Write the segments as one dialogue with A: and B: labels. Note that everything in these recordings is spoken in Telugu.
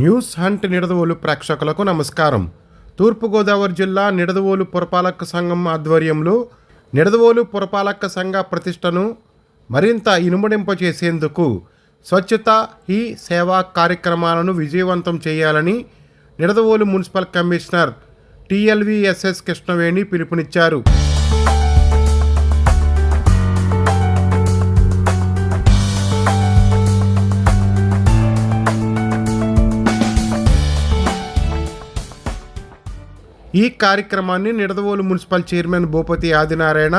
A: న్యూస్ హంట్ నిడదవోలు ప్రేక్షకులకు నమస్కారం. తూర్పుగోదావరి జిల్లా నిడదవోలు పురపాలక సంఘం ఆధ్వర్యంలో నిడదవోలు పురపాలక సంఘ ప్రతిష్టను మరింత ఇనుమడింపచేసేందుకు స్వచ్ఛత ఈ సేవా కార్యక్రమాలను విజయవంతం చేయాలని Nidadavolu municipal commissioner TLVSS Krishnaveni పిలుపునిచ్చారు. ఈ కార్యక్రమాన్ని నిడదవోలు మున్సిపల్ చైర్మన్ భూపతి ఆదినారాయణ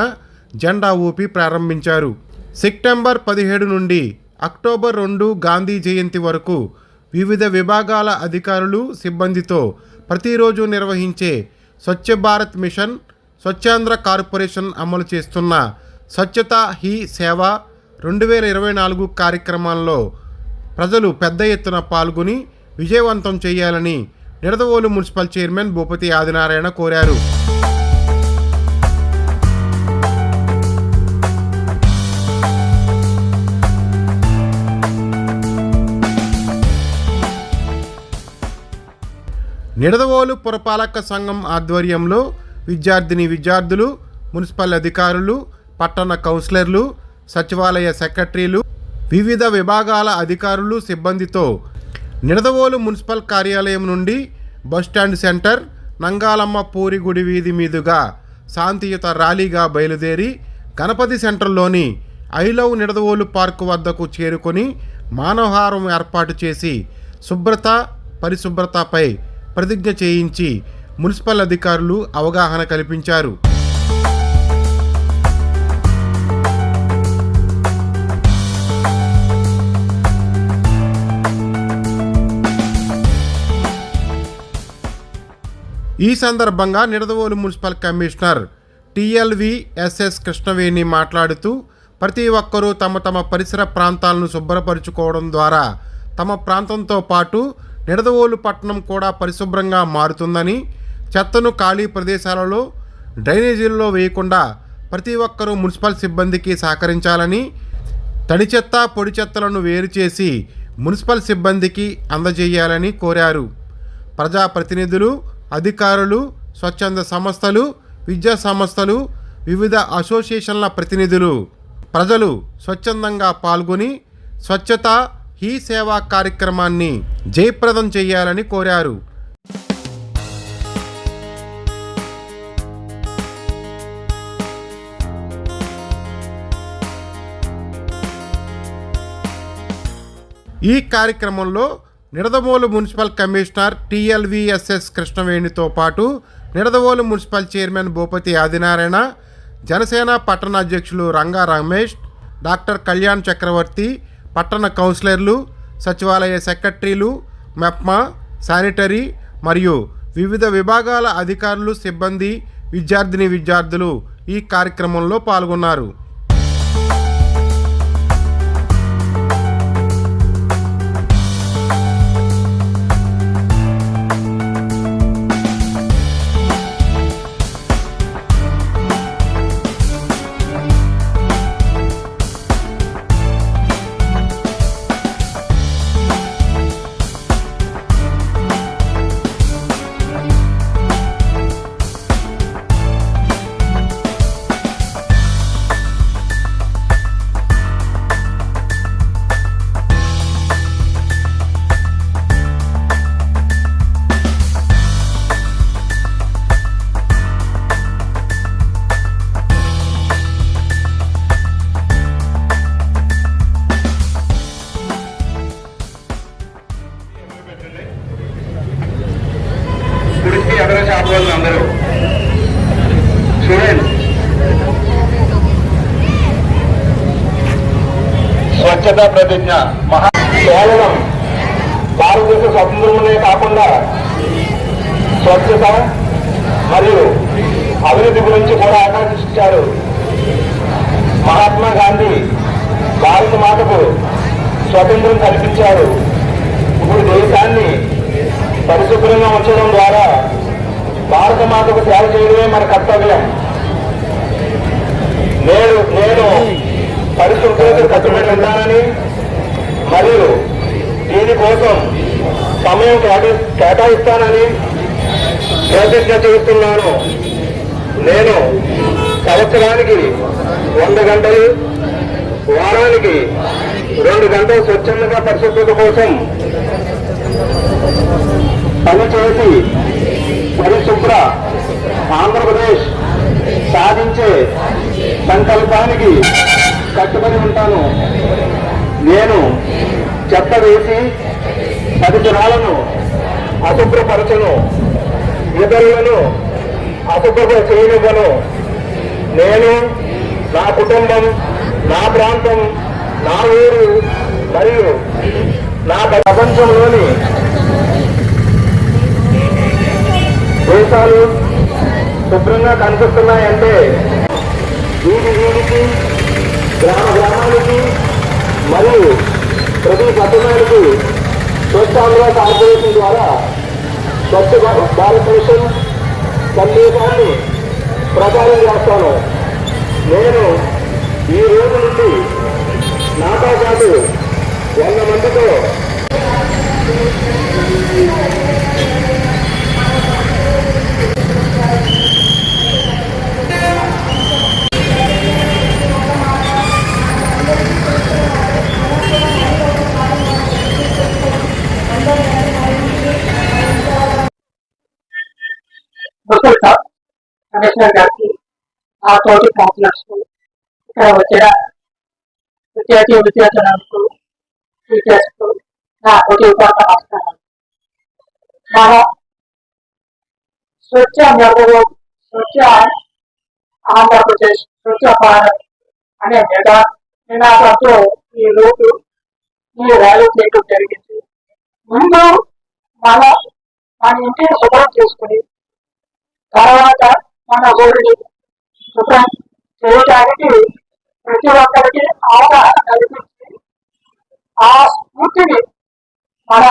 A: జెండా ఊపి ప్రారంభించారు. సెప్టెంబర్ పదిహేడు నుండి అక్టోబర్ రెండు గాంధీ జయంతి వరకు వివిధ విభాగాల అధికారులు సిబ్బందితో ప్రతిరోజు నిర్వహించే స్వచ్ఛ భారత్ మిషన్ స్వచ్ఛాంధ్ర కార్పొరేషన్ అమలు చేస్తున్న స్వచ్ఛత హీ సేవ రెండు వేల ఇరవై నాలుగు కార్యక్రమాల్లో ప్రజలు పెద్ద ఎత్తున పాల్గొని విజయవంతం చేయాలని నిడదవోలు మున్సిపల్ చైర్మన్ భూపతి ఆదినారాయణ కోరారు. నిడదవోలు పురపాలక సంఘం ఆధ్వర్యంలో విద్యార్థిని విద్యార్థులు మున్సిపల్ అధికారులు పట్టణ కౌన్సిలర్లు సచివాలయ సెక్రటరీలు వివిధ విభాగాల అధికారులు సిబ్బందితో నిడదవోలు మున్సిపల్ కార్యాలయం నుండి బస్టాండ్ సెంటర్ నంగాలమ్మ పూరి గుడి వీధి మీదుగా శాంతియుత ర్యాలీగా బయలుదేరి గణపతి సెంటర్లోని ఐ లవ్ నిడదవోలు పార్కు వద్దకు చేరుకొని మానవహారం ఏర్పాటు చేసి శుభ్రత పరిశుభ్రతపై ప్రతిజ్ఞ చేయించి మున్సిపల్ అధికారులు అవగాహన కల్పించారు. ఈ సందర్భంగా Nidadavolu municipal commissioner TLV SS Krishnaveni మాట్లాడుతూ ప్రతి ఒక్కరూ తమ తమ పరిసర ప్రాంతాలను శుభ్రపరుచుకోవడం ద్వారా తమ ప్రాంతంతో పాటు నిడదవోలు పట్టణం కూడా పరిశుభ్రంగా మారుతుందని చెత్తను ఖాళీ ప్రదేశాలలో డ్రైనేజీల్లో వేయకుండా ప్రతి ఒక్కరూ మున్సిపల్ సిబ్బందికి సహకరించాలని తడి చెత్త పొడి చెత్తలను వేరు చేసి మున్సిపల్ సిబ్బందికి అందజేయాలని కోరారు. ప్రజాప్రతినిధులు అధికారులు స్వచ్ఛంద సంస్థలు విద్యా సంస్థలు వివిధ అసోసియేషన్ల ప్రతినిధులు ప్రజలు స్వచ్ఛందంగా పాల్గొని స్వచ్ఛత ఈ సేవా కార్యక్రమాన్ని జయప్రదం చేయాలని కోరారు. ఈ కార్యక్రమంలో నిడదవోలు మున్సిపల్ కమిషనర్ టిఎల్విఎస్ఎస్ కృష్ణవేణితో పాటు నిడదవోలు మున్సిపల్ చైర్మన్ భూపతి ఆదినారాయణ జనసేన పట్టణ అధ్యక్షులు రంగా రమేష్ డాక్టర్ కళ్యాణ్ చక్రవర్తి పట్టణ కౌన్సిలర్లు సచివాలయ సెక్రటరీలు మెప్మా శానిటరీ మరియు వివిధ విభాగాల అధికారులు సిబ్బంది విద్యార్థిని విద్యార్థులు ఈ కార్యక్రమంలో పాల్గొన్నారు.
B: స్వచ్ఛతా ప్రతిజ్ఞ. మహా కేవలం భారతదేశ స్వతంత్రమే కాకుండా స్వచ్ఛత మరియు అభివృద్ధి గురించి కూడా ఆకాంక్షించారు. మహాత్మా గాంధీ భారత మాతకు స్వతంత్రం కల్పించారు. ఇప్పుడు దేశాన్ని పరిశుభ్రంగా ఉంచడం ద్వారా భారత మాతకు సేవ చేయడమే మన కర్తవ్యం. నేను నేను పరిశుభ్రత కట్టుబడి ఉంటానని మరియు దీనికోసం సమయం కేటాయిస్తానని ప్రతిజ్ఞ చేస్తున్నాను. నేను సంవత్సరానికి వంద గంటలు వారానికి రెండు గంటలు స్వచ్ఛందంగా పరిశుభ్రత కోసం పనిచేసి పరిశుభ్ర ఆంధ్రప్రదేశ్ సాధించే సంకల్పానికి కట్టుబడి ఉంటాను. నేను చెత్త వేసి పరిసరాలను అశుభ్రపరచను. ఇతరులను అశుభ్రత చేయనివ్వను. నేను నా కుటుంబం నా ప్రాంతం నా ఊరు మరియు నా ప్రపంచంలోని దేశాలు శుభ్రంగా కనిపిస్తున్నాయంటే వీధి వీడికి గ్రామ గ్రామానికి మరియు ప్రతి పట్టణానికి స్వచ్ఛాంధ్ర కార్పొరేషన్ ద్వారా స్వచ్ఛ భారత్ మిషన్ సందేశాన్ని ప్రచారం చేస్తాను. నేను ఈ రోజు నుండి నాతో పాటు వంద మందితో
C: ముఖ్యం సార్ కమిషనర్ గారికి ఆ తోటి కౌన్సిలర్స్ ఇక్కడ వచ్చిన విద్యార్థి విద్యార్థులకు టీచర్స్ నా హృదయపూర్వక నమస్కారం మన స్వచ్ఛ స్వచ్ఛ ఆంధ్రప్రదేశ్ స్వచ్ఛ భారత్ అనే మెగా నినాదంతో ఈ రోజు ఈ ర్యాలీ చేయడం జరిగింది. ముందు మన మన ఇంటిని శుభ్రం చేసుకుని తర్వాత మన ఊరిని శుభ్రం చేయడానికి ప్రతి ఒక్కరికి అవగాహన కల్పించి ఆ స్ఫూర్తిని మన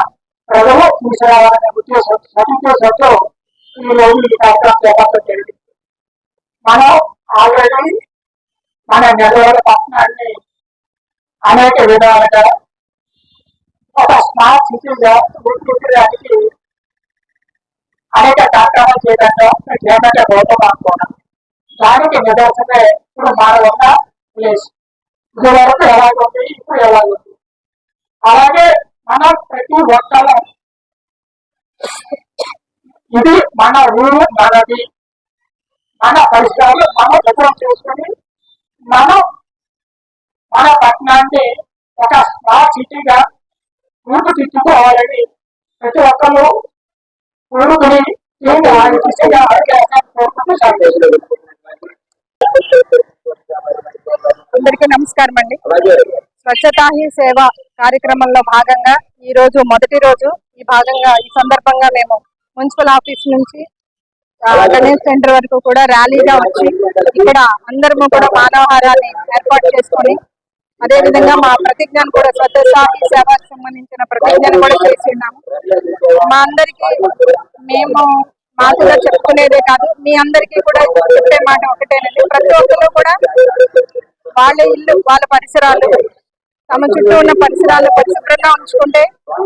C: ప్రజలు తీసుకురావాలనే ఉద్దేశం సదుద్దేశంతో ఈ రోజు ఈ కార్యక్రమం చేపట్టడం జరిగింది. మనం ఆల్రెడీ మన నెలవాళ్ళ పట్టణాన్ని అనేక విధాలుగా ఒక స్మార్ట్ సిటీగా గుర్తించడానికి అనేక కార్యక్రమాలు చేయడంలో చేయమంటే గౌరవం అనుకోవడం దానికి నిదర్శనమే ఇప్పుడు మన ఉన్న ప్లేస్ ఇది వరకు ఎలాగుంది? ఇప్పుడు ఎలాగుంది? అలాగే మన ప్రతి ఒక్కలో ఇది మన ఊరు మనది. మన పరిసరాలు మనం శుభ్రం చేసుకుని మనం మన పట్టణాన్ని ఒక స్మార్ట్ సిటీగా రూపుదిద్దుకోవాలని ప్రతి ఒక్కరు
D: అందరికీ నమస్కారం అండి. స్వచ్ఛతా హీ సేవ కార్యక్రమంలో భాగంగా ఈ రోజు మొదటి రోజు. ఈ భాగంగా ఈ సందర్భంగా మేము మున్సిపల్ ఆఫీస్ నుంచి గణేష్ సెంటర్ వరకు కూడా ర్యాలీగా వచ్చి ఇక్కడ అందరము కూడా మానవహారాన్ని ఏర్పాటు చేసుకొని అదే విధంగా మా ప్రతిజ్ఞను కూడా స్వచ్ఛతా సేవకు సంబంధించిన ప్రతిజ్ఞను కూడా చేసి ఉన్నాము. మా అందరికి మేము మాకుగా చెప్పుకునేదే కాదు మీ అందరికీ కూడా చెప్పే మాట ఒకటేనండి. ప్రతి ఒక్కరు కూడా వాళ్ళ ఇల్లు వాళ్ళ పరిసరాలు తమ చుట్టూ ఉన్న పరిసరాలు పరిశుభ్రంగా ఉంచుకుంటే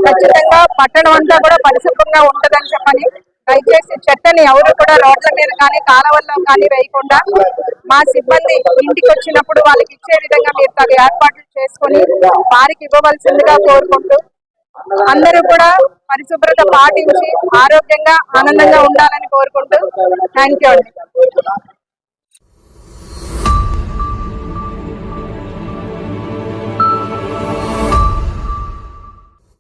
D: ఖచ్చితంగా పట్టణం అంతా కూడా పరిశుభ్రంగా ఉంటదని చెప్పని దయచేసి చెత్తని ఎవరు కూడా రోడ్ల మీద కానీ కాలవల్లో కానీ వేయకుండా మా సిబ్బంది ఇంటికి వచ్చినప్పుడు వాళ్ళకి ఇచ్చే విధంగా మీరు తగు ఏర్పాట్లు చేసుకొని వారికి ఇవ్వవలసిందిగా కోరుకుంటూ అందరూ కూడా పరిశుభ్రత పాటించి ఆరోగ్యంగా ఆనందంగా ఉండాలని కోరుకుంటూ. థ్యాంక్ యూ అండి.